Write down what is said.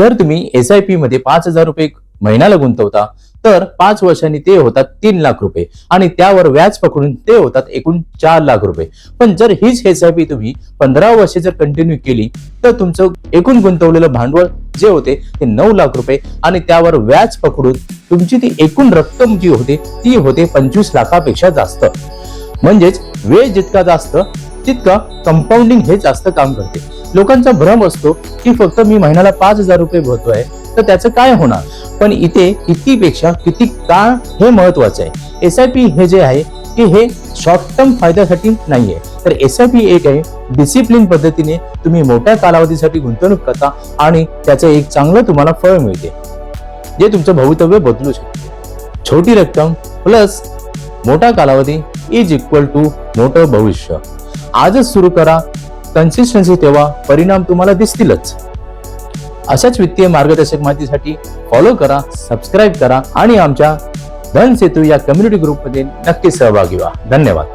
जर तुम्ही S I P मध्ये पाच हजार रुपये महिन्याला गुंतवता तर पाच वर्षांनी ते होतात तीन लाख रुपये आणि त्यावर व्याज पकडून ते होतात एकूण चार लाख रुपये. पण जर हीच एस आय पी तुम्ही पंधरा वर्ष जर कंटिन्यू केली तर तुमचं एकूण गुंतवलेलं भांडवल जे होते ते नऊ लाख रुपये आणि त्यावर व्याज पकडून तुमची ती एकूण रक्कम जी होते ती होते पंचवीस लाखापेक्षा जास्त. म्हणजेच वेळ जितका जास्त तितका कंपाऊंडिंग हे जास्त काम करते. लोकांचा भ्रम असतो की फक्त मी महिन्याला पाच हजार रुपये भरतोय तर त्याचं काय होणार? पण इथे कितीपेक्षा किती का हे महत्वाचं आहे. एस आय पी हे जे आहे की हे शॉर्ट टर्म फायद्यासाठी नाहीये. तर एस आय पी एक आहे डिसिप्लिन पद्धतीने तुम्ही मोठ्या कालावधीसाठी गुंतवणूक करता आणि त्याचं एक चांगलं तुम्हाला फळ मिळते. जे तुमचं भवितव्य बदलू शकते. छोटी रक्कम प्लस मोठा कालावधी इज इक्वल टू मोठं भविष्य. आजच सुरू करा. कन्सिस्टन्सी तेव्हा परिणाम तुम्हाला दिसतीलच. अशाच वित्तीय मार्गदर्शक माहितीसाठी फॉलो करा सबस्क्राईब करा आणि आमच्या धन सेतू या कम्युनिटी ग्रुपमध्ये नक्की सहभागी व्हा. धन्यवाद.